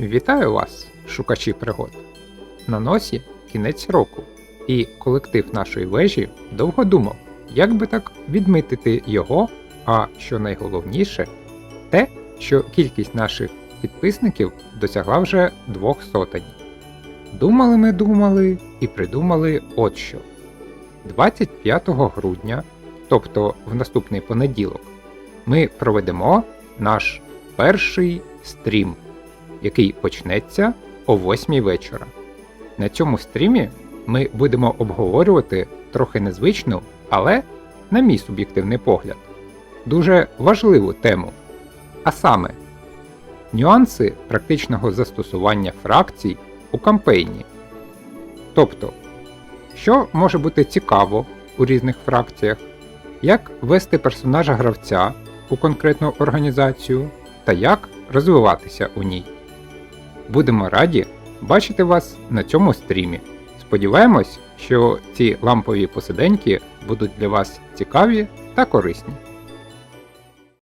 Вітаю вас, шукачі пригод! На носі кінець року, і колектив нашої вежі довго думав, як би так відмитити його, а що найголовніше, те, що кількість наших підписників досягла вже двох сотень. Думали ми думали і придумали от що. 25 грудня, тобто в наступний понеділок, ми проведемо наш перший стрім, який почнеться о 8 вечора. На цьому стрімі ми будемо обговорювати трохи незвичну, але, на мій суб'єктивний погляд, дуже важливу тему. А саме нюанси практичного застосування фракцій у кампейні. Тобто, що може бути цікаво у різних фракціях, як вести персонажа гравця у конкретну організацію та як розвиватися у ній. Будемо раді бачити вас на цьому стрімі. Сподіваємось, що ці лампові посиденьки будуть для вас цікаві та корисні.